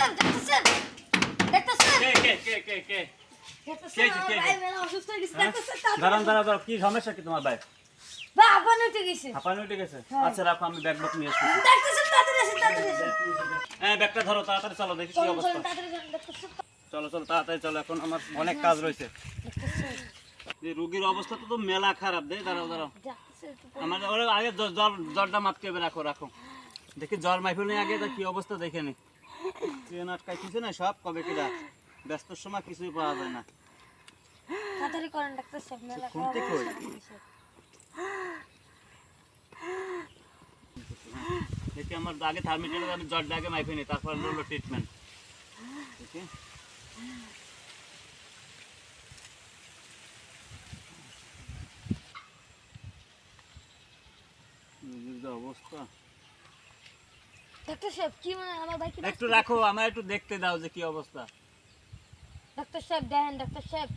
দেখতেছেন দেখতেছেন দেখতেছেন কে কে কে কে কে দাঁড়ান দাঁড়ান দাঁড়ান কি সমস্যা কি তোমার উঠে গেছে হাঁপানি উঠে গেছে? হ্যাঁ। আচ্ছা রাখো আমি ব্যাগ বুক নিয়ে আসছি হ্যাঁ ব্যাগটা ধরো তাড়াতাড়ি চলো দেখি কি অবস্থা। চলো চলো তাড়াতাড়ি চলো এখন আমার অনেক কাজ রয়েছে। রুগীর অবস্থা তো তো মেলা খারাপ দে দাঁড়াও দাঁড়াও। আমার আগে জ্বরটা হবে রাখো রাখো। দেখি জ্বর মাইফেল আগে তা কি অবস্থা দেখে নি। ট্রেন আটকাই কিছু না সব? কবে কিরা ব্যস্ত সময় কিছুই পাওয়া যায় না। তাড়াতাড়ি করেন ডাক্তার সাহেব মেলা খুনতে কই? দেখি আমার আগে থার্মিটার আমি জ্বরটা আগে মাইফে নিই তারপর হলো ট্রিটমেন্ট দেখি। অবস্থা। ডাক্তার সাহেব কি মানে আমার ভাই কি একটু রাখো আমার একটু দেখতে দাও যে কি অবস্থা। ডাক্তার সাহেব দেখেন ডাক্তার সাহেব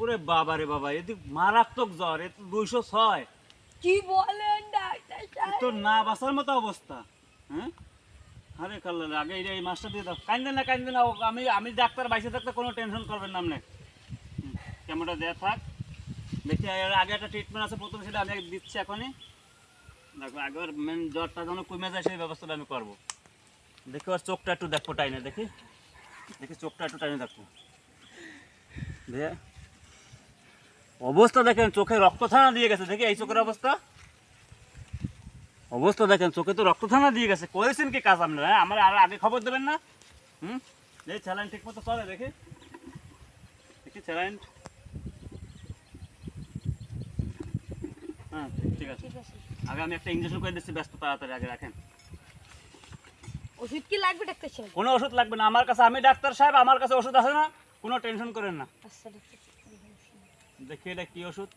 ওরে বাবা রে বাবা এদিক মারাত্মক জ্বর এ দুইশো ছয়। কি বলেন ডাক্তার সাহেব তো না বাঁচার মতো অবস্থা হ্যাঁ? আরে কাল্লা আগে এই এই মাছটা দিয়ে দাও। কান্দে না কান্দে না আমি আমি ডাক্তার বাইসে থাকতে কোনো টেনশন করবেন না আপনি। ক্যামেরা দেয়া থাক। দেখি আগে একটা ট্রিটমেন্ট আছে প্রথম সেটা আমি দিচ্ছি এখনই। দেখো আগে মেন জ্বরটা যেন কমে যায়, সেই ব্যবস্থাটা আমি করব। দেখি চোখটা একটু টাইনে, দেখি। দেখি, চোখটা একটু টাইনে অবস্থা দেখেন, চোখে রক্ত থানা দিয়ে গেছে। দেখি, এই চোখের অবস্থা। অবস্থা দেখেন, চোখে তো রক্ত থানা দিয়ে গেছে। করেছেন কি কাজ আপনারা হ্যাঁ? আমার আর আগে খবর দেবেন না? হুম? এই স্যালাইন ঠিক মতো চলে, দেখি। দেখি স্যালাইন হ্যাঁ ঠিক আছে। আগে আমি একটা ইঞ্জেকশন করে দিচ্ছি ব্যস্ত তাড়াতাড়ি আগে রাখেন। ওষুধ কি লাগবে ডাক্তার সাহেব? কোনো ওষুধ লাগবে না আমার কাছে আমি ডাক্তার সাহেব আমার কাছে ওষুধ আছে না কোনো টেনশন করেন না। আচ্ছা দেখি এটা কি ওষুধ?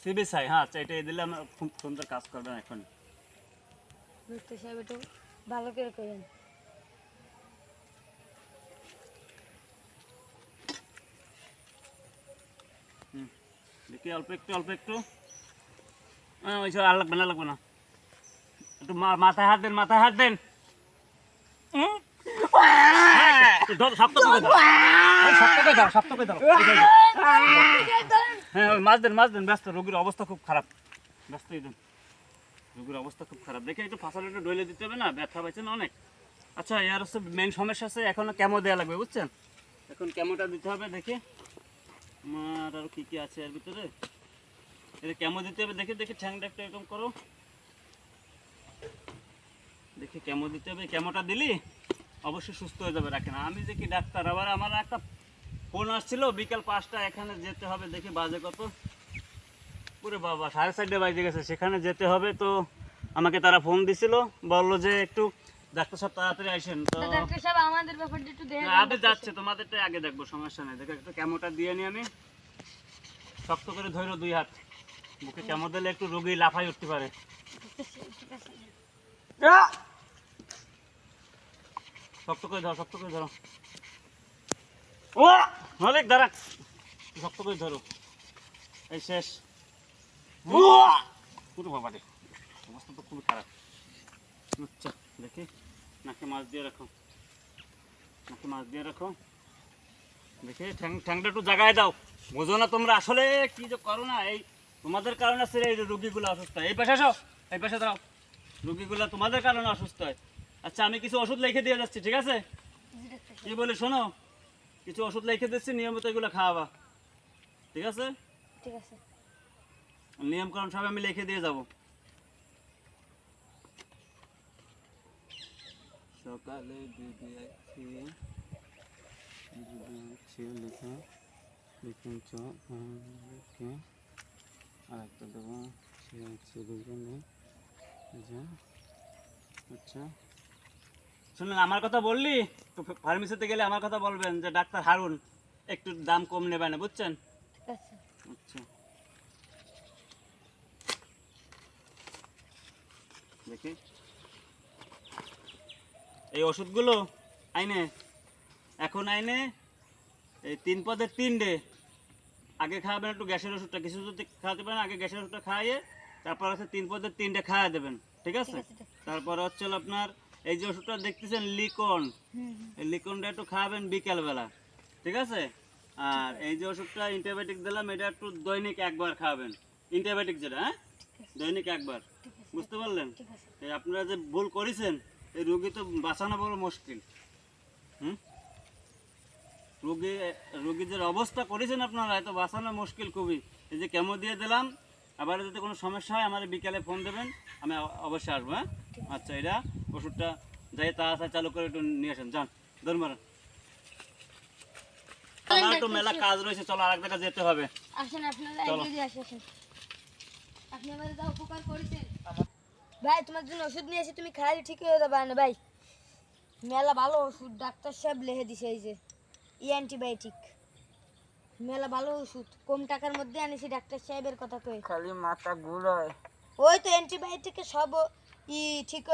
সিবিসাই হ্যাঁ আচ্ছা এটা দিলে আমার খুব সুন্দর কাজ করবেন এখন। ডাক্তার সাহেব একটু ভালো করে করেন। দেখি অল্প একটু অল্প একটু। হ্যাঁ ওই সব আর লাগবে না লাগবে না। একটু মাথায় হাত দেন, মাথায় হাত দেন। দেন ব্যস্ত। রোগীর অবস্থা খুব খারাপ। রোগীর অবস্থা খুব খারাপ। দেখে একটু দিতে হবে না? ব্যথা অনেক? আচ্ছা হচ্ছে মেন সমস্যা আছে, এখনও কেমো দেওয়া লাগবে, বুঝছেন? এখন কেমোটা দিতে হবে, দেখি। আমার আর কি কি আছে এর ভিতরে? এটা কেমো দিতে হবে? দেখি দেখি ঠ্যাংটা একটু এরকম করো। দেখি কেমো দিতে হবে? কেমোটা দিলি? অবশ্যই সুস্থ হয়ে যাবে রাখেন আমি কি ডাক্তার? আবার আমার একটা ফোন আসছিল বিকাল পাঁচটা এখানে যেতে হবে। দেখি বাজে কত। পুরে বাবা সাড়ে চারটে বাজে গেছে সেখানে যেতে হবে তো আমাকে তারা ফোন দিছিল। বলল যে একটু ডাক্তার সাহেব তাড়াতাড়ি আসেন তো ডাক্তার সাহেব আমাদের ব্যাপারটা একটু দেখেন আগে যাচ্ছে তোমাদেরটা আগে দেখব সমস্যা নেই। দেখো একটু কেমোটা দিয়ে নি আমি। শক্ত করে ধরো দুই হাত। বুকে কেমো দিলে একটু রোগী লাফাই উঠতে পারে। শক্ত করে ধরো শক্ত করে ধরো। ও! মালিক দাঁড়া। শক্ত করে ধরো। এই শেষ। পুরো বাবা রে অবস্থা তো খুবই খারাপ। আচ্ছা দেখি। নাকে মাছ দিয়ে রাখো। নাকে মাছ দিয়ে রাখো। দেখি ঠ্যাং ঠ্যাংটা একটু জাগায় দাও। বোঝো না তোমরা আসলে কি যে করো না এই তোমাদের কারণে আছে এই রুগীগুলো অসুস্থ হয়। এই পাশে আসো এই পাশে দাও রুগীগুলো তোমাদের কারণে অসুস্থ হয়। আচ্ছা আমি কিছু ওষুধ লিখে দিয়ে যাচ্ছি ঠিক আছে? কি বলে শোনো কিছু ওষুধ লিখে দিচ্ছি নিয়মিত এগুলো খাওয়াবা। ঠিক আছে? ঠিক আছে। নিয়মকানুন সব আমি লিখে দিয়ে যাব। সকালে দিদি আছে দিদি লেখা চ লিখে আর একটা দেবো। সে আছে দুজনে। যা আচ্ছা। শুনুন আমার কথা বললি? তো ফার্মেসিতে গেলে আমার কথা বলবেন যে ডাক্তার হারুন একটু দাম কম নেবে না বুঝছেন? ঠিক আছে আচ্ছা। দেখি। এই ওষুধগুলো আইনে এখন আইনে এই তিন পদের তিনটে। আগে খাওয়াবেন একটু গ্যাসের ওষুধটা। কিছু যদি খাওয়াতে পারেন আগে গ্যাসের ওষুধটা খাইয়ে তারপর হচ্ছে তিন পদের তিনটে খাওয়া দেবেন ঠিক আছে? তারপর হচ্ছে আপনার এই যে ওষুধটা দেখতেছেন লিকন। লিকনটা একটু খাওয়াবেন বিকেলবেলা ঠিক আছে? আর এই যে ওষুধটা অ্যান্টিবায়োটিক দিলাম এটা একটু দৈনিক একবার খাবেন অ্যান্টিবায়োটিক যেটা হ্যাঁ? দৈনিক একবার বুঝতে পারলেন? এই আপনারা যে ভুল করেছেন এই রোগী তো বাঁচানো বড় মুশকিল। হুম? রোগী রোগীদের অবস্থা করেছেন আপনারা এত বাঁচানো মুশকিল খুবই। এই যে কেমো দিয়ে দিলাম আবার যদি কোনো সমস্যা হয় আমার বিকালে ফোন দেবেন আমি অবশ্যই আসব হ্যাঁ? আচ্ছা এটা ওষুধটা যাই তাড়াতাড়ি চালু করে একটু নিয়ে আসেন যান ধরুন আমার একটু মেলা কাজ রয়েছে চলো আর এক জায়গায় যেতে হবে। আসেন আপনারা এগিয়ে আসেন আসেন। আপনি আমাদের যা উপকার করেছেন। ভাই তোমার জন্য ওষুধ নিয়ে এসে তুমি খাইলে ঠিক হয়ে যাবে না ভাই। মেলা ভালো ওষুধ ডাক্তার সাহেব লিখে দিছে এই যে। ই অ্যান্টিবায়োটিক। মেলা ভালো ওষুধ কম টাকার মধ্যে আনিছি ডাক্তার সাহেবের কথা কয়ে। খালি মাথা ঘুরায়। ওই তো অ্যান্টিবায়োটিকে সব ই ঠিক